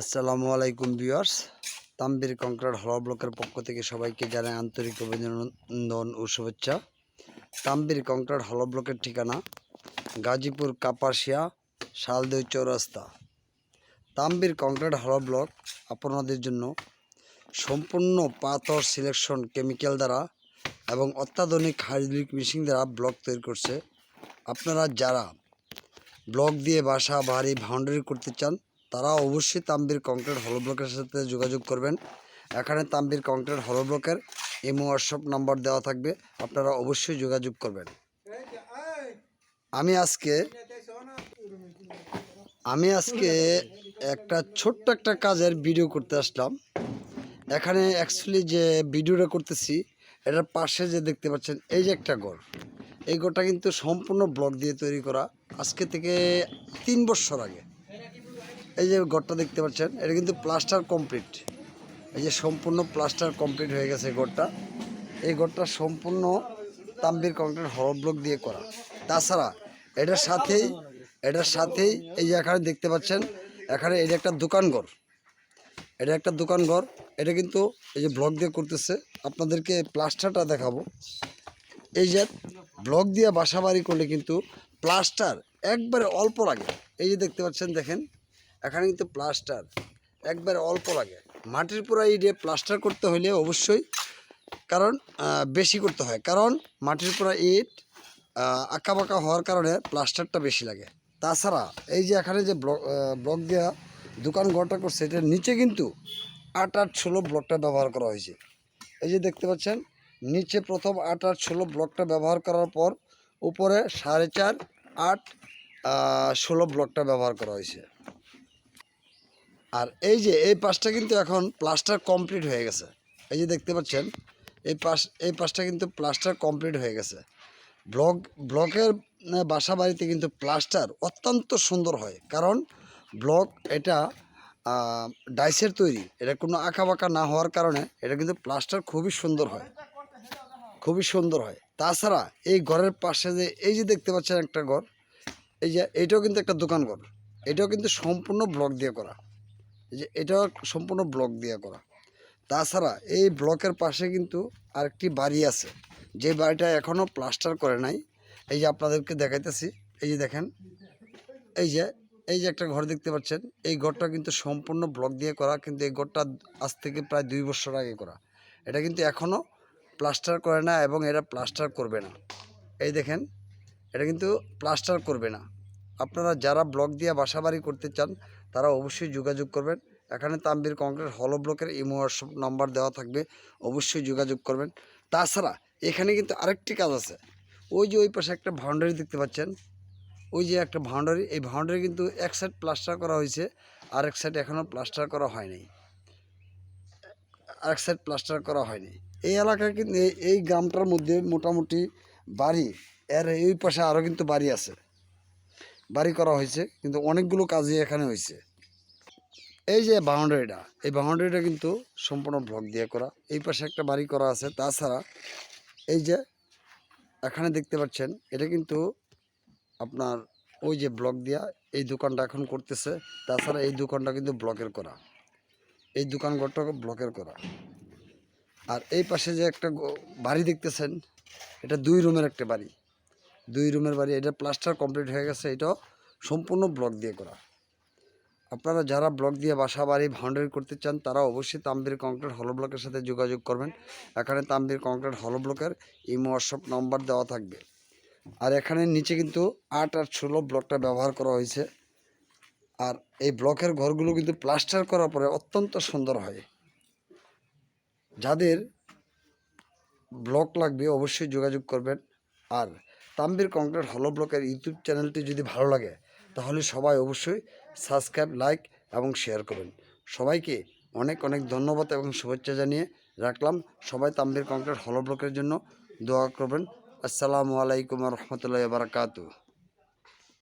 আসসালামু আলাইকুম viewers. Tambir concrete hollow ব্লকের পক্ষ থেকে সবাইকে জানাই আন্তরিক অভিনন্দন ও শুভেচ্ছা। তাম্বির কংক্রিট হল ব্লকের ঠিকানা গাজীপুর কাপাসিয়া, শালদই চৌরাস্তা। তাম্বির কংক্রিট হল ব্লক আপনাদের জন্য সম্পূর্ণ পাথর সিলেকশন কেমিক্যাল দ্বারা এবং অত্যাধুনিক হাইড্রোলিক মেশিন দ্বারা ব্লক তৈরি করছে। আপনারা যারা ব্লক দিয়ে বাসা, বাড়ি, বাউন্ডারি করতে চান তারা অবশ্যই তাম্বির কংক্রিট হলো ব্লকের সাথে যোগাযোগ করবেন। এখানে তাম্বির কংক্রিট হলো ব্লকের ইমো হোয়াটসঅ্যাপ নাম্বার দেওয়া থাকবে। আপনারা অবশ্যই যোগাযোগ করবেন। আমি আজকে আমি আজকে একটা ছোট্ট একটা কাজের ভিডিও করতে আসলাম। এখানে অ্যাকচুয়ালি যে ভিডিওটা করতেছি, এটার পাশে যে দেখতে পাচ্ছেন, এই যে একটা ঘর এই ঘরটা কিন্তু সম্পূর্ণ ব্লক দিয়ে তৈরি করা। আজকে থেকে তিন বছর আগে। এই যে ঘরটা দেখতে পাচ্ছেন, এটা কিন্তু প্লাস্টার কমপ্লিট। এই যে সম্পূর্ণ প্লাস্টার কমপ্লিট হয়ে গেছে ঘরটা। এই ঘরটা সম্পূর্ণ তাম্বির কংক্রিট হল ব্লক দিয়ে করা। তাছাড়া এটার সাথেই এটার সাথেই এই যে এখানে দেখতে পাচ্ছেন, এখানে এটা একটা দোকান ঘর। এটা একটা দোকান ঘর, এটা কিন্তু এই যে ব্লক দিয়ে করতেছে। আপনাদেরকে প্লাস্টারটা দেখাবো। এই যে ব্লক দিয়ে বাসা বাড়ি করলে কিন্তু প্লাস্টার একবারে অল্প লাগে। এই যে দেখতে পাচ্ছেন, দেখেন। এখানে কিন্তু প্লাস্টার একবারে অল্প লাগে। মাটির এই যে প্লাস্টার করতে হলে অবশ্যই কারণ বেশি করতে হয়। কারণ, মাটির পুরা ইট বাঁকা হওয়ার কারণে প্লাস্টারটা বেশি লাগে। তাছাড়া এই যে এখানে যে ব্লক ব্লক দেওয়া দোকান ঘরটা করছে, এটার নিচে কিন্তু আট আট ষোলো ব্লকটা ব্যবহার করা হয়েছে। এই যে দেখতে পাচ্ছেন, নিচে প্রথম আট আট ষোলো ব্লকটা ব্যবহার করার পর উপরে সাড়ে চার আট ষোলো ব্লকটা ব্যবহার করা হয়েছে। আর এই যে, এই পাশটা কিন্তু এখন প্লাস্টার কমপ্লিট হয়ে গেছে। এই যে দেখতে পাচ্ছেন, এই পাশ, এই পাশটা কিন্তু প্লাস্টার কমপ্লিট হয়ে গেছে। ব্লক, ব্লকের বাসা বাড়িতে কিন্তু প্লাস্টার অত্যন্ত সুন্দর হয়। কারণ ব্লক এটা ডাইসের তৈরি। এটা কোনো আঁকা বাঁকা না হওয়ার কারণে এটা কিন্তু প্লাস্টার খুবই সুন্দর হয়। খুবই সুন্দর হয়। তাছাড়া এই ঘরের পাশে যে, এই যে দেখতে পাচ্ছেন একটা ঘর, এই যে, এটাও কিন্তু একটা দোকান ঘর। এটাও কিন্তু সম্পূর্ণ ব্লক দিয়ে করা। যে এটা সম্পূর্ণ ব্লক দিয়ে করা। তাছাড়া এই ব্লকের পাশে কিন্তু আরেকটি বাড়ি আছে। যে বাড়িটা এখনও প্লাস্টার করে নাই। এই যে আপনাদেরকে দেখাইতেছি, এই যে দেখেন, এই যে এই যে একটা ঘর দেখতে পাচ্ছেন। এই ঘরটা কিন্তু সম্পূর্ণ ব্লক দিয়ে করা, কিন্তু এই ঘরটা আজ থেকে প্রায় দুই বছর আগে করা। এটা কিন্তু এখনও প্লাস্টার করে না এবং এটা প্লাস্টার করবে না। এই দেখেন, এটা কিন্তু প্লাস্টার করবে না। আপনারা যারা ব্লক দিয়ে বাসাবাড়ি করতে চান, তারা অবশ্যই যোগাযোগ করবেন। এখানে তাম্বির কংক্রিট হলো ব্লকের ইমো হোয়াটসঅ্যাপ নাম্বার দেওয়া থাকবে, অবশ্যই যোগাযোগ করবেন। তাছাড়া এখানে কিন্তু আরেকটি কাজ আছে। ওই যে ওই পাশে একটা বাউন্ডারি দেখতে পাচ্ছেন, ওই যে একটা বাউন্ডারি এই বাউন্ডারি কিন্তু এক সাইড প্লাস্টার করা হয়েছে, আর এক সাইড এখনও প্লাস্টার করা হয়নি। আরেক সাইড প্লাস্টার করা হয়নি। এই এলাকায় কিন্তু এই গ্রামটার মধ্যে মোটামুটি বাড়ি এর এই পাশে আরও কিন্তু বাড়ি আছে। বাড়ি করা হয়েছে, কিন্তু অনেকগুলো কাজই এখানে হয়েছে। এই যে বাউন্ডারিটা, এই বাউন্ডারিটা কিন্তু সম্পূর্ণ ব্লক দিয়ে করা। এই পাশে একটা বাড়ি করা আছে, তাছাড়া এই যে এখানে দেখতে পাচ্ছেন, এটা কিন্তু আপনার ওই যে ব্লক দিয়া এই দোকানটা এখন করতেছে। তাছাড়া এই দোকানটা কিন্তু ব্লকের করা। এই দোকান ঘরটা ব্লকের করা। আর এই পাশে যে একটা বাড়ি দেখতেছেন, এটা দুই রুমের একটা বাড়ি। দুই রুমের বাড়ি, এটা প্লাস্টার কমপ্লিট হয়ে গেছে, এটাও সম্পূর্ণ ব্লক দিয়ে করা। আপনারা যারা ব্লক দিয়ে বাসা, বাড়ি বাউন্ডারি করতে চান, তারা অবশ্যই তাম্বির কংক্রিট হলো ব্লকের সাথে যোগাযোগ করবেন। এখানে তাম্বির কংক্রিট হলো ব্লকের ইমো হোয়াটসঅ্যাপ নম্বর দেওয়া থাকবে। আর এখানে নিচে কিন্তু আট আর ষোলো ব্লকটা ব্যবহার করা হয়েছে। আর এই ব্লকের ঘরগুলো কিন্তু প্লাস্টার করার পরে অত্যন্ত সুন্দর হয়। যাদের ব্লক লাগবে, অবশ্যই যোগাযোগ করবেন। আর তাম্বির কংক্রিট হল ব্লকের ইউটিউব চ্যানেলটি যদি ভালো লাগে, তাহলে সবাই অবশ্যই সাবস্ক্রাইব, লাইক এবং শেয়ার করবেন। সবাইকে অনেক অনেক ধন্যবাদ এবং শুভেচ্ছা জানিয়ে রাখলাম। সবাই তাম্বির কংক্রিট হল ব্লকের জন্য দোয়া করবেন। আসসালামু আলাইকুম রহমতুল্লাহ বারাকাতু